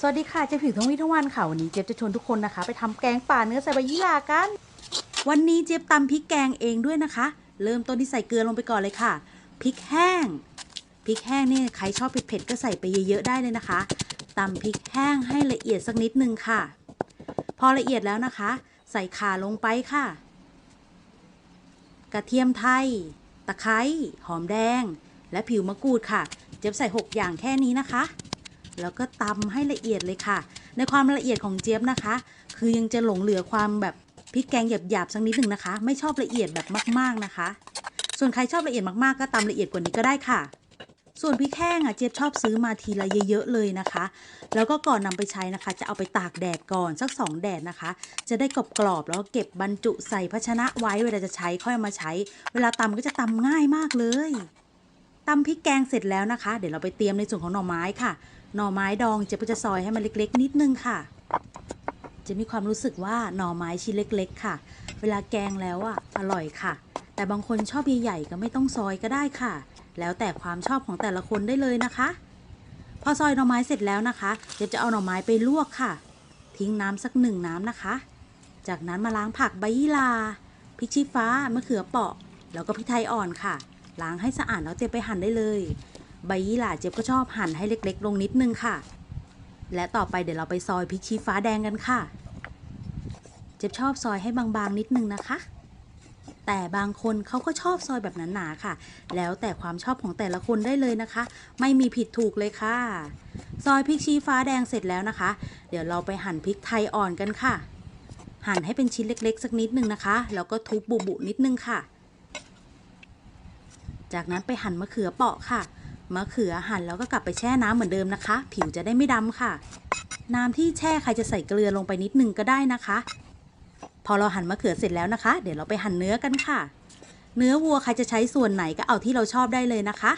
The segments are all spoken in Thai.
สวัสดีค่ะ เจ๊ผิวทั้งวี่ทั้งวันค่ะ วันนี้เจ๊จะชวนทุกคนนะคะ ไปทำแกงป่าเนื้อใส่ใบยี่หร่ากัน วันนี้เจ๊ตำพริกแกงเองด้วยนะคะ เริ่มต้นที่ใส่เกลือลงไปก่อนเลยค่ะพริกแห้งพริกแห้งนี่ใครชอบเผ็ดๆก็ใส่ไปเยอะๆได้เลยนะคะตำพริกแห้งให้ละเอียดสักนิดนึงค่ะ พอละเอียดแล้วนะคะ ใส่ข่าลงไปค่ะ กระเทียมไทย ตะไคร้หอมแดง และผิวมะกรูดค่ะ เจ๊ใส่ 6 อย่างแค่นี้นะคะ แล้วก็ตำให้ละเอียดเลยค่ะ ในความละเอียดของเจี๊ยบนะคะ คือยังจะหลงเหลือความแบบพริกแกงหยาบๆสักนิดหนึ่งนะคะ ไม่ชอบละเอียดแบบมาก ๆนะคะ ส่วนใครชอบละเอียดมากๆ ก็ตำละเอียดกว่านี้ก็ได้ค่ะ ส่วนพริกแห้งอะเจี๊ยบชอบซื้อมาทีละเยอะๆเลยนะคะ แล้วก็ก่อนนำไปใช้นะคะ จะเอาไปตากแดดก่อนสักสองแดดนะคะ จะได้กรอบๆแล้วเก็บบรรจุใส่ภาชนะไว้เวลาจะใช้ค่อยมาใช้ เวลาตำก็จะตำง่ายมากเลย ตำพริกแกงเสร็จแล้วนะคะ เดี๋ยวเราไปเตรียมในส่วนของหน่อไม้ค่ะ หน่อไม้ดองเจ๊ก็จะซอยให้มันเล็ก ๆ นิดนึงค่ะ จะมีความรู้สึกว่าหน่อไม้ชิ้นเล็ก ๆ ค่ะ เวลาแกงแล้วอะอร่อยค่ะ แต่บางคนชอบใหญ่ๆก็ไม่ต้องซอยก็ได้ค่ะ แล้วแต่ความชอบของแต่ละคนได้เลยนะคะ พอซอยหน่อไม้เสร็จแล้วนะคะเดี๋ยวจะเอาหน่อไม้ไปลวกค่ะ ทิ้งน้ำสักหนึ่งน้ำนะคะ จากนั้นมาล้างผักใบยี่ลาพริกชี้ฟ้ามะเขือเปาะ แล้วก็พริกไทยอ่อนค่ะ ล้างให้สะอาดแล้วเจ๊ไปหั่นได้เลย ใบยี่หร่าเจ๊บก็ชอบหั่นให้เล็ก ๆ ลงนิดนึงค่ะ และต่อไปเดี๋ยวเราไปซอยพริกชี้ฟ้าแดงกันค่ะ เจ๊บชอบซอยให้บางๆนิดนึงนะคะ แต่บางคนเขาก็ชอบซอยแบบหนาๆค่ะ แล้วแต่ความชอบของแต่ละคนได้เลยนะคะ ไม่มีผิดถูกเลยค่ะ ซอยพริกชี้ฟ้าแดงเสร็จแล้วนะคะ เดี๋ยวเราไปหั่นพริกไทยอ่อนกันค่ะ หั่นให้เป็นชิ้นเล็ก ๆ สักนิดนึงนะคะ แล้วก็ทุบบุบๆนิดนึงค่ะ จากนั้นไปหั่นมะเขือเปราะค่ะ มะเขือหั่นแล้วก็กลับไปแช่น้ำเหมือนเดิมนะคะ ผิวจะได้ไม่ดำค่ะ น้ำที่แช่ใครจะใส่เกลือลงไปนิดนึงก็ได้นะคะ พอเราหั่นมะเขือเสร็จแล้วนะคะ เดี๋ยวเราไปหั่นเนื้อกันค่ะ เนื้อวัวใครจะใช้ส่วนไหนก็เอาที่เราชอบได้เลยนะคะ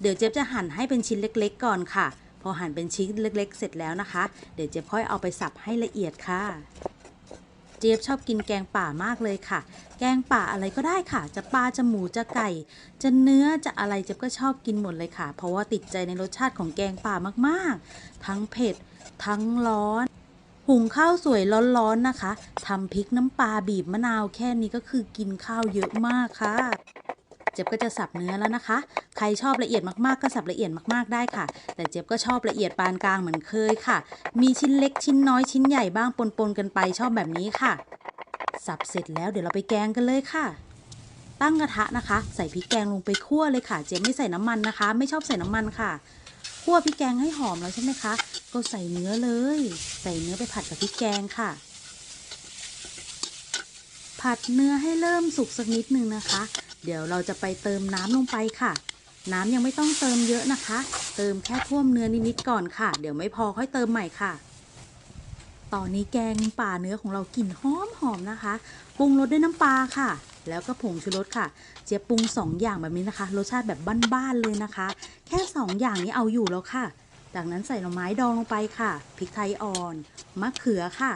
เดี๋ยวเจ๊บจะหั่นให้เป็นชิ้นเล็ก ๆ ก่อนค่ะ พอหั่นเป็นชิ้นเล็ก ๆ เสร็จแล้วนะคะ เดี๋ยวเจ๊บค่อยเอาไปสับให้ละเอียดค่ะ เจี๊ยบชอบกินแกงป่ามากเลยค่ะ แกงป่าอะไรก็ได้ค่ะ จะปลาจะหมูจะไก่ จะเนื้อจะอะไรเจ๊ยบก็ชอบกินหมดเลยค่ะ เพราะว่าติดใจในรสชาติของแกงป่ามากๆ ทั้งเผ็ด ทั้งร้อน หุงข้าวสวยร้อนๆนะคะทำพริกน้ำปลาบีบมะนาวแค่นี้ก็คือกินข้าวเยอะมากค่ะ เจ็บก็จะสับเนื้อแล้วนะคะ ใครชอบละเอียดมากๆก็สับละเอียดมากๆได้ค่ะ แต่เจ็บก็ชอบละเอียดปานกลางเหมือนเคยค่ะ มีชิ้นเล็กชิ้นน้อยชิ้นใหญ่บ้างปนๆกันไปชอบแบบนี้ค่ะ สับเสร็จแล้วเดี๋ยวเราไปแกงกันเลยค่ะตั้งกระทะนะคะ ใส่พริกแกงลงไปคั่วเลยค่ะ เจ๊ไม่ใส่น้ำมันนะคะ ไม่ชอบใส่น้ำมันค่ะคั่วพริกแกงให้หอมแล้วใช่ไหมคะ ก็ใส่เนื้อเลย ใส่เนื้อไปผัดกับพริกแกงค่ะ ผัดเนื้อให้เริ่มสุกสักนิดนึงนะคะ เดี๋ยวเราจะไปเติมน้ำลงไปค่ะ น้ำยังไม่ต้องเติมเยอะนะคะ เติมแค่ท่วมเนื้อนิดๆก่อนค่ะ เดี๋ยวไม่พอค่อยเติมใหม่ค่ะ ตอนนี้แกงป่าเนื้อของเรากลิ่นหอมหอมๆนะคะปรุงรสด้วยน้ำปลาค่ะ แล้วก็ผงชูรสค่ะ เจี๊ยบปรุงสองอย่างแบบนี้นะคะ รสชาติแบบบ้านๆเลยนะคะ แค่สองอย่างนี้เอาอยู่แล้วค่ะ จากนั้นใส่หน่อไม้ดองลงไปค่ะ พริกไทยอ่อน มะเขือค่ะ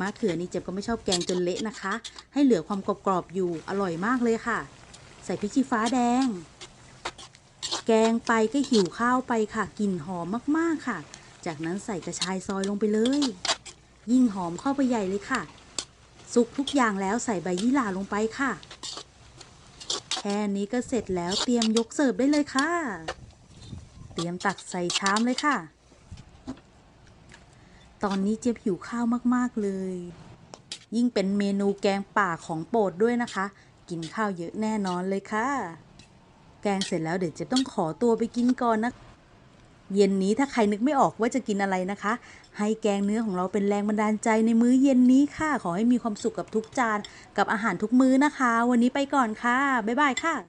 มะเขือนี่เจ็บก็ไม่ชอบแกงจนเละนะคะ ให้เหลือความกรอบๆอยู่ อร่อยมากเลยค่ะ ใส่พริกชี้ฟ้าแดง แกงไปก็หิวข้าวไปค่ะกลิ่นหอมมากๆค่ะ จากนั้นใส่กระชายซอยลงไปเลย ยิ่งหอมเข้าไปใหญ่เลยค่ะ สุกทุกอย่างแล้วใส่ใบยี่หร่าลงไปค่ะ แค่นี้ก็เสร็จแล้วเตรียมยกเสิร์ฟได้เลยค่ะ เตรียมตักใส่ชามเลยค่ะ ตอนนี้เจี๊ยบหิวข้าวมากๆเลยยิ่งเป็นเมนูแกงป่าของโปรดด้วยนะคะ กินข้าวเยอะแน่นอนเลยค่ะ แกงเสร็จแล้วเดี๋ยวเจี๊ยบต้องขอตัวไปกินก่อนนะ เย็นนี้ถ้าใครนึกไม่ออกว่าจะกินอะไรนะคะ ให้แกงเนื้อของเราเป็นแรงบันดาลใจในมื้อเย็นนี้ค่ะ ขอให้มีความสุขกับทุกจาน กับอาหารทุกมื้อนะคะ วันนี้ไปก่อนค่ะ บ๊ายบายค่ะ